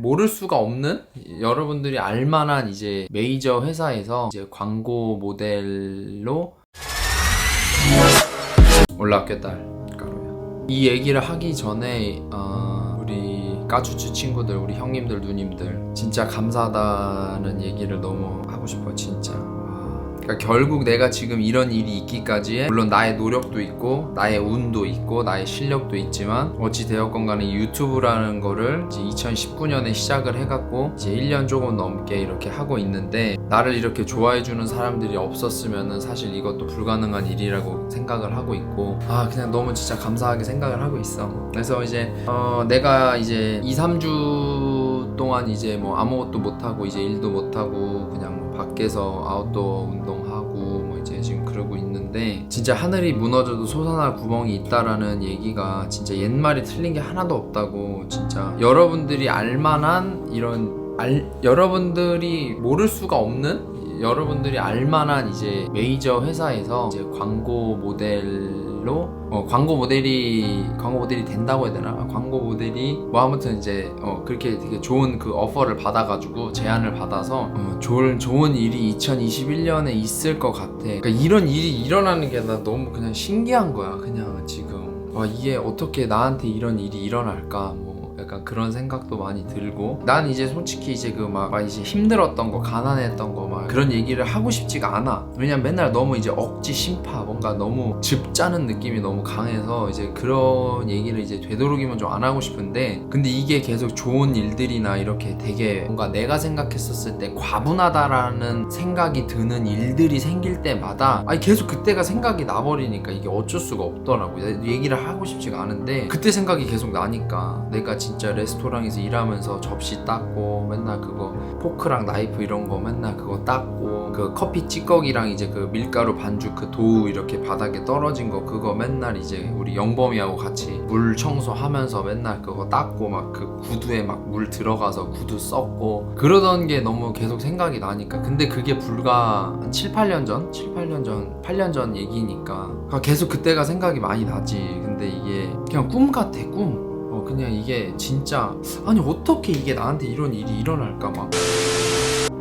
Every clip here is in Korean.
모를 수가 없는 여러분들이 알만한 이제 메이저 회사에서 이제 광고 모델로 올라왔겠다 가루야. 이 얘기를 하기 전에 어, 우리 까추추 친구들, 우리 형님들, 누님들 진짜 감사하다는 얘기를 너무 하고 싶어 진짜. 와. 그러니까 결국 내가 지금 이런 일이 있기까지에 물론 나의 노력도 있고 나의 운도 있고 나의 실력도 있지만 어찌 되었건 간에 이 유튜브라는 거를 이제 2019년에 시작을 해갖고 이제 1년 조금 넘게 이렇게 하고 있는데 나를 이렇게 좋아해주는 사람들이 없었으면은 사실 이것도 불가능한 일이라고 생각을 하고 있고 아 그냥 너무 진짜 감사하게 생각을 하고 있어 그래서 이제 어 내가 이제 2, 3주 동안 이제 뭐 아무것도 못하고 이제 일도 못하고 그냥 뭐 밖에서 아웃도어 운동하고 뭐 이제 지금 그러고 있는데 진짜 하늘이 무너져도 솟아날 구멍이 있다라는 얘기가 진짜 옛말이 틀린 게 하나도 없다고 진짜 여러분들이 알만한 이런 알, 여러분들이 모를 수가 없는 여러분들이 알만한 이제 메이저 회사에서 이제 광고 모델 로 어, 광고 모델이 광고 모델이 된다고 해야 되나 광고 모델이 뭐 아무튼 이제 어, 그렇게 되게 좋은 그 어퍼를 받아가지고 제안을 받아서 어, 좋은 좋은 일이 2021년에 있을 것 같아. 그러니까 이런 일이 일어나는 게 나 너무 그냥 신기한 거야. 그냥 지금 와 이게 어떻게 나한테 이런 일이 일어날까 뭐. 약간 그런 생각도 많이 들고 난 이제 솔직히 이제 그 막 이제 힘들었던 거 가난했던 거 막 그런 얘기를 하고 싶지가 않아. 왜냐면 맨날 너무 이제 억지 심파 뭔가 너무 즙짜는 느낌이 너무 강해서 이제 그런 얘기를 이제 되도록이면 좀 안 하고 싶은데 근데 이게 계속 좋은 일들이나 이렇게 되게 뭔가 내가 생각했었을 때 과분하다라는 생각이 드는 일들이 생길 때마다 아니 계속 그때가 생각이 나버리니까 이게 어쩔 수가 없더라고 얘기를 하고 싶지가 않은데 그때 생각이 계속 나니까 내가 진짜 레스토랑에서 일하면서 접시 닦고 맨날 그거 포크랑 나이프 이런 거 맨날 그거 닦고 그 커피 찌꺼기랑 이제 그 밀가루 반죽 그 도우 이렇게 바닥에 떨어진 거 그거 맨날 이제 우리 영범이하고 같이 물 청소하면서 맨날 그거 닦고 막 그 구두에 막 물 들어가서 구두 썩고 그러던 게 너무 계속 생각이 나니까. 근데 그게 불과 한 7, 8년 전? 7, 8년 전, 8년 전 얘기니까 계속 그때가 생각이 많이 나지. 근데 이게 그냥 꿈 같아 꿈 어, 그냥 이게 진짜 아니 어떻게 이게 나한테 이런 일이 일어날까 막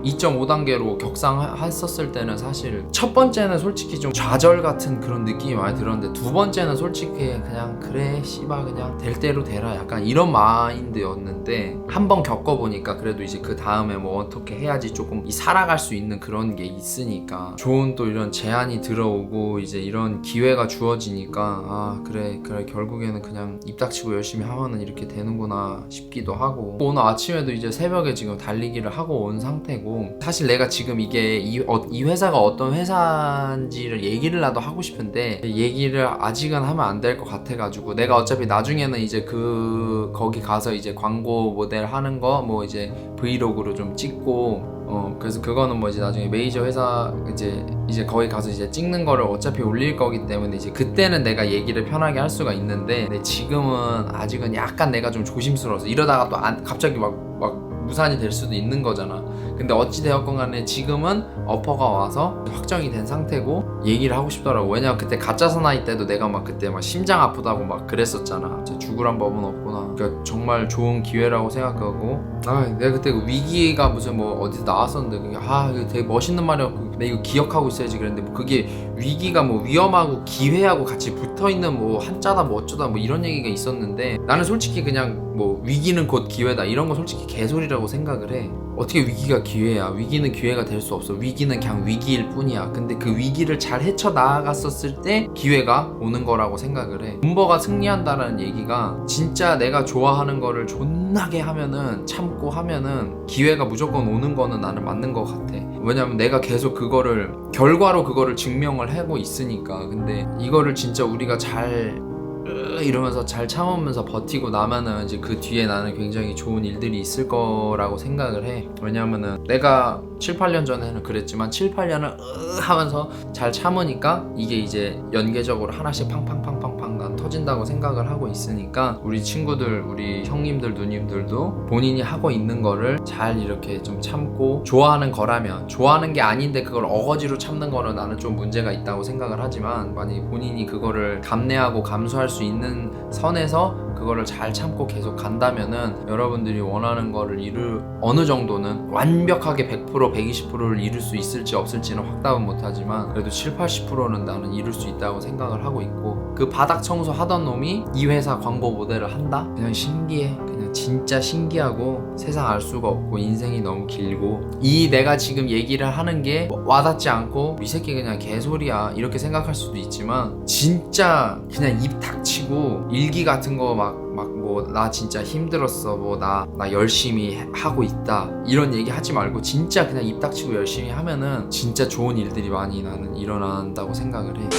2.5단계로 격상했었을 때는 사실 첫 번째는 솔직히 좀 좌절 같은 그런 느낌이 많이 들었는데 두 번째는 솔직히 그냥 그래 씨발 그냥 될 대로 되라. 약간 이런 마인드였는데 한번 겪어보니까 그래도 이제 그 다음에 뭐 어떻게 해야지 조금 이 살아갈 수 있는 그런 게 있으니까 좋은 또 이런 제안이 들어오고 이제 이런 기회가 주어지니까 아 그래 그래. 결국에는 그냥 입 닥치고 열심히 하면은 이렇게 되는구나 싶기도 하고 오늘 아침에도 이제 새벽에 지금 달리기를 하고 온 상태 고 사실 내가 지금 이게 이, 어, 이 회사가 어떤 회사인지를 얘기를 나도 하고 싶은데 얘기를 아직은 하면 안 될 것 같아가지고 내가 어차피 나중에는 이제 그 거기 가서 이제 광고 모델 하는 거 뭐 이제 브이로그로 좀 찍고 어 그래서 그거는 뭐 이제 나중에 메이저 회사 이제 이제 거기 가서 이제 찍는 거를 어차피 올릴 거기 때문에 이제 그때는 내가 얘기를 편하게 할 수가 있는데 지금은 아직은 약간 내가 좀 조심스러워서 이러다가 또 안, 갑자기 막막 무산이 될 수도 있는 거잖아. 근데 어찌 되었건 간에 지금은 어퍼가 와서 확정이 된 상태고 얘기를 하고 싶더라고. 왜냐면 그때 가짜 사나이 때도 내가 막 그때 막 심장 아프다고 막 그랬었잖아. 죽으란 법은 없구나. 그러니까 정말 좋은 기회라고 생각하고 아 내가 그때 그 위기가 무슨 뭐 어디서 나왔었는데 그게 아 되게 멋있는 말이었고 내가 이거 기억하고 있어야지 그랬는데 뭐 그게 위기가 뭐 위험하고 기회하고 같이 붙어 있는 뭐 한자다 뭐 어쩌다 뭐 이런 얘기가 있었는데 나는 솔직히 그냥 뭐 위기는 곧 기회다 이런 거 솔직히 개소리라고 생각을 해. 어떻게 위기가 기회야? 위기는 기회가 될 수 없어. 위기는 그냥 위기일 뿐이야. 근데 그 위기를 잘 헤쳐 나아갔었을 때 기회가 오는 거라고 생각을 해. 문버가 승리한다라는 얘기가 진짜 내가 좋아하는 거를 존나게 하면은 참고 하면은 기회가 무조건 오는 거는 나는 맞는 것 같아. 왜냐면 내가 계속 그거를 결과로 그거를 증명을 하고 있으니까. 근데 이거를 진짜 우리가 잘 으, 이러면서 잘 참으면서 버티고 나면은 이제 그 뒤에 나는 굉장히 좋은 일들이 있을 거라고 생각을 해. 왜냐면은 내가 7, 8년 전에는 그랬지만 7, 8년을 으 하면서 잘 참으니까 이게 이제 연계적으로 하나씩 팡팡팡팡팡 난 터진다고 생각을 하고 있으니까 우리 친구들, 우리 형님들, 누님들도 본인이 하고 있는 거를 잘 이렇게 좀 참고 좋아하는 거라면 좋아하는 게 아닌데 그걸 어거지로 참는 거는 나는 좀 문제가 있다고 생각을 하지만 만약에 본인이 그거를 감내하고 감수할 수 있는 선에서 그거를 잘 참고 계속 간다면은 여러분들이 원하는 거를 이룰 어느 정도는 완벽하게 100% 120%를 이룰 수 있을지 없을지는 확답은 못하지만 그래도 7, 80%는 나는 이룰 수 있다고 생각을 하고 있고 그 바닥 청소 하던 놈이 이 회사 광고 모델을 한다? 그냥 신기해 그냥 진짜 신기하고 세상 알 수가 없고 인생이 너무 길고 이 내가 지금 얘기를 하는 게 와닿지 않고 이 새끼 그냥 개소리야 이렇게 생각할 수도 있지만 진짜 그냥 입 닥치고 일기 같은 거 막 막 뭐 나 진짜 힘들었어 뭐 나 나 열심히 해- 하고 있다 이런 얘기 하지 말고 진짜 그냥 입 닥치고 열심히 하면은 진짜 좋은 일들이 많이 나는 일어난다고 생각을 해.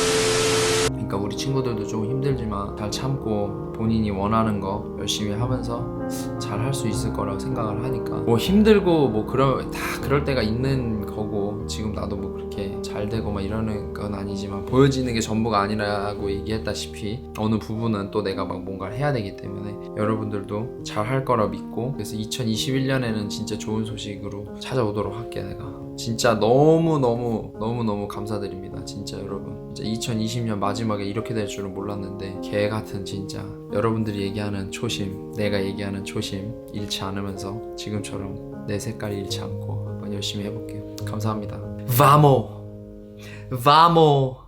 그러니까 우리 친구들도 좀 힘들지만 잘 참고 본인이 원하는 거 열심히 하면서 잘 할 수 있을 거라고 생각을 하니까. 뭐 힘들고 뭐 그럴 다 그럴 때가 있는 거고 지금 나도 뭐 그렇게 잘 되고 막 이러는 건 아니지만 보여지는 게 전부가 아니라고 얘기했다시피 어느 부분은 또 내가 막 뭔가를 해야 되기 때문에 여러분들도 잘 할 거라 믿고 그래서 2021년에는 진짜 좋은 소식으로 찾아오도록 할게 내가. 진짜 너무 너무 너무 너무 감사드립니다 진짜 여러분. 진짜 2020년 마지막에 이렇게 될 줄은 몰랐는데 개 같은 진짜 여러분들이 얘기하는 초심 내가 얘기하는 초심 잃지 않으면서 지금처럼 내 색깔 잃지 않고 한번 열심히 해볼게요. 감사합니다. Vamos. Vamos